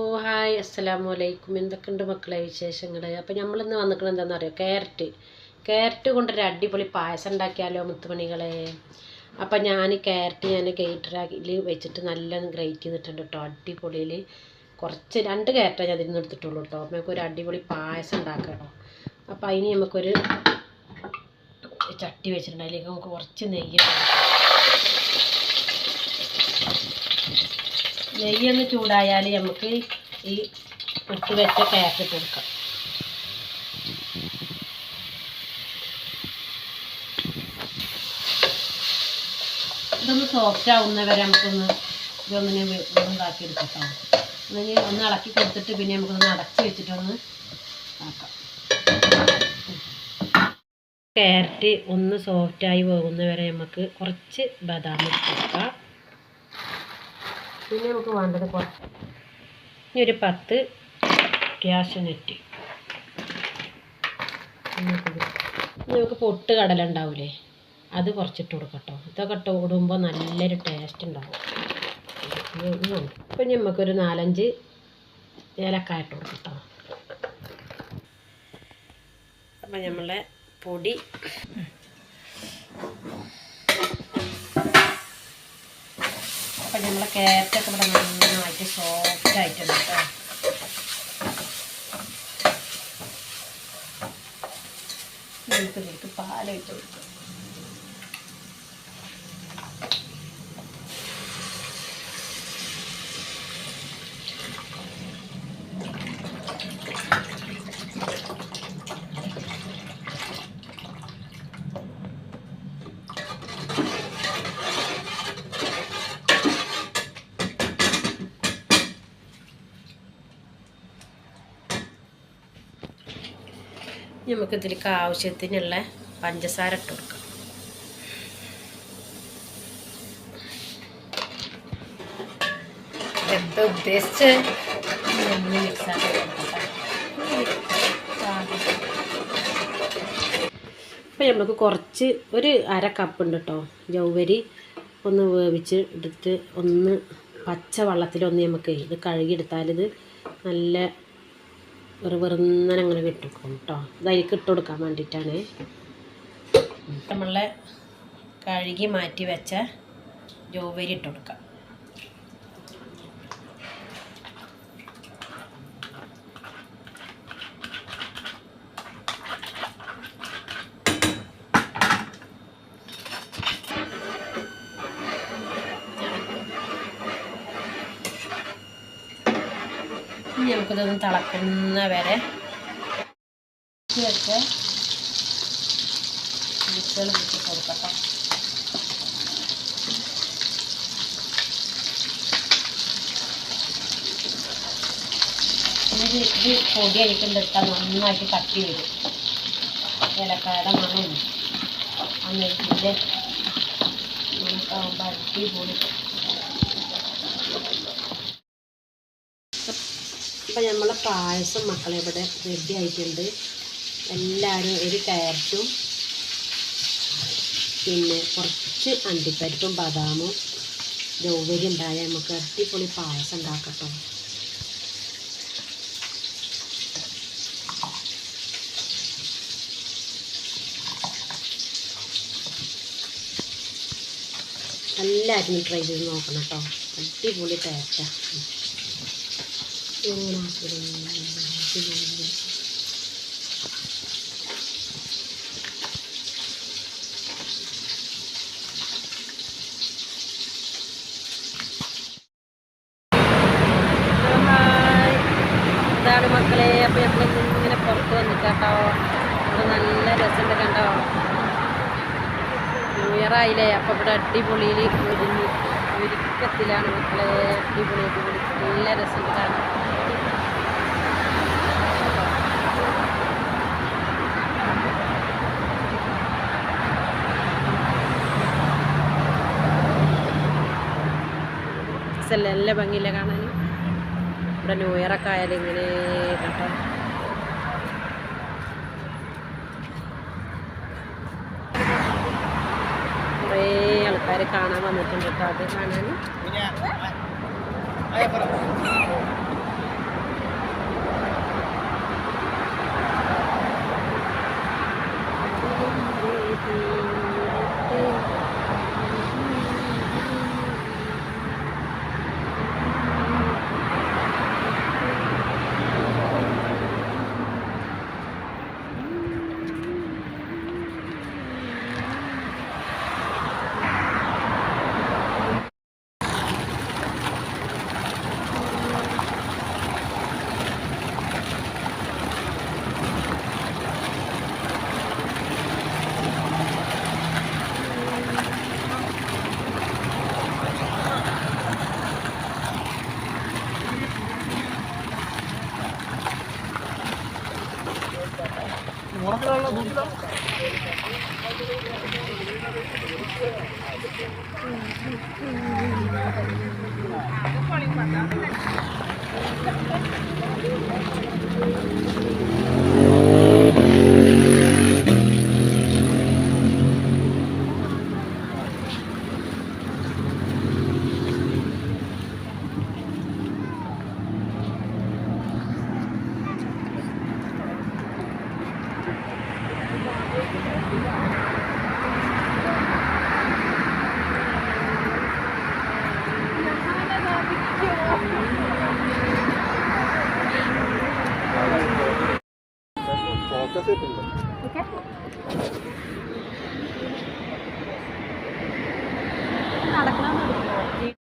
ഓ hi അസ്സലാമു അലൈക്കും എന്തൊക്കെയുണ്ട് മക്കളെ വിശേഷങ്ങൾ അപ്പോൾ നമ്മളിന്ന് വന്നിരിക്കുന്നത് എന്താണെന്ന് അറിയോ ക്യാരറ്റ് ക്യാരറ്റ് കൊണ്ടൊരു അടിപൊളി പായസം ഉണ്ടാക്കിയാലോ മുത്തുമണികളെ? അപ്പം ഞാൻ ക്യാരറ്റ് ഞാൻ ഗേറ്ററിൽ വെച്ചിട്ട് നല്ല ഗ്രേറ്റ് ചെയ്തിട്ടുണ്ട് കേട്ടോ അടിപൊളിയിൽ കുറച്ച് രണ്ട് ക്യാരറ്റാണ് ഞാൻ അതിന് എടുത്തിട്ടുള്ളൂ കേട്ടോ അപ്പോൾ നമുക്കൊരു അടിപൊളി പായസം ഉണ്ടാക്കാം കേട്ടോ അപ്പോൾ അതിന് നമുക്കൊരു ചട്ടി വെച്ചിട്ടുണ്ട്. അതിലേക്ക് നമുക്ക് കുറച്ച് നെയ്യ് ഇട്ട് കൊടുക്കാം. നെയ്യൊന്ന് ചൂടായാൽ നമുക്ക് ഈ ഇട്ട് വെച്ച കേക്ക് കൊടുക്കാം. ഇതൊന്ന് സോഫ്റ്റ് ആവുന്നവരെ നമുക്കൊന്ന് ഇതൊന്നിനെ ഇതാക്കി എടുക്കാം ഒന്നിനി ഒന്ന് ഇളക്കി കൊടുത്തിട്ട് പിന്നെ നമുക്കൊന്ന് അടച്ച് വെച്ചിട്ടൊന്ന് ആക്കാം. ക്യാരറ്റ് ഒന്ന് സോഫ്റ്റായി പോകുന്നവരെ നമുക്ക് കുറച്ച് ബദാം കൊടുക്കാം. പിന്നെ നമുക്ക് വേണ്ടത് കുറച്ച് ഇനി ഒരു പത്ത് ക്യാഷ് നെറ്റ്. നമുക്ക് പൊട്ട് കടല ഉണ്ടാവില്ലേ അത് കുറച്ചിട്ട് കൊടുക്കട്ടോ. ഇതൊക്കെ ഇട്ട് കൊടുക്കുമ്പോൾ നല്ലൊരു ടേസ്റ്റ് ഉണ്ടാവും. ഇപ്പം നമുക്കൊരു നാലഞ്ച് ഏലക്കായ ഇട്ട് കൊടുക്കട്ടോ. അപ്പം നമ്മളെ പൊടി അപ്പം നമ്മളെ ക്യാരറ്റൊക്കെ ഇവിടെ നന്നായിട്ട് സോഫ്റ്റ് ആയിട്ടുണ്ട് കേട്ടോ നമുക്ക് ഇതിലേക്ക് പാലൊഴിച്ച് കൊടുക്കാം. നമുക്ക് ഇതിലേക്ക് ആവശ്യത്തിനുള്ള പഞ്ചസാര ഇട്ട് കൊടുക്കാം. എന്താ ഉദ്ദേശിച്ച്? മിക്സ് ആക്കി അപ്പം നമുക്ക് കുറച്ച് ഒരു അര കപ്പ് ഉണ്ട് കേട്ടോ ജൗവരി ഒന്ന് വേവിച്ച് എടുത്ത് ഒന്ന് പച്ച വെള്ളത്തിലൊന്ന് നമുക്ക് ഇത് കഴുകിയെടുത്താൽ ഇത് നല്ല വെറു വെറുന്നനെ അങ്ങനെ കിട്ടിക്കും കേട്ടോ. ഇത് ഇട്ട് കൊടുക്കാൻ വേണ്ടിയിട്ടാണ്. നമ്മളെ കഴുകി മാറ്റി വെച്ച ജോവരി ഇട്ട് കൊടുക്കാം. നമുക്കിതൊന്ന് തിളക്കുന്ന വരെ വെച്ച് കൊടുക്കട്ടോ. ഇത് പൊടി ഇട്ടാൽ നന്നായിട്ട് കട്ടി വരും ഏലക്കായുടെ മണം അന്നേരത്തിന്റെ നമുക്ക് നമുക്കാവുമ്പോൾ അടിപൊളി അപ്പം നമ്മളെ പായസം മക്കളെ ഇവിടെ റെഡി ആയിട്ടുണ്ട്. എല്ലാവരും ഒരു ക്യാരറ്റും പിന്നെ കുറച്ച് അണ്ടിപ്പരിപ്പും ബദാമും ജൗവരി ഉണ്ടായാൽ നമുക്ക് അടിപൊളി പായസം ഉണ്ടാക്കട്ടോ. എല്ലാവരും ട്രൈ ചെയ്ത് നോക്കണം കേട്ടോ. അടിപൊളി ടേസ്റ്റാണ് ഇതാണ് മക്കളെ അപ്പോൾ ഞങ്ങൾ ഇങ്ങനെ പുറത്ത് വന്നിട്ടാട്ടോ. നല്ല രസമുണ്ട് കണ്ടോ? ന്യൂ ഇയർ അപ്പോൾ ഇവിടെ അടിപൊളിയിൽ ഒരുങ്ങി. ഒരുക്കത്തിലാണ് മക്കളെ. അടിപൊളി അടിപൊളി നല്ല രസമുണ്ട് കാണാൻ. രസമല്ലേ നല്ല ഭംഗിയില്ല കാണാൻ ഇവിടെ ന്യൂ ഇയർ ഒക്കെ ആയാലും ഇങ്ങനെ കേട്ടോ കുറേ ആൾക്കാർ കാണാൻ വന്നിട്ടുണ്ട് കേട്ടോ അത് കാണാൻ சேர்த்துங்க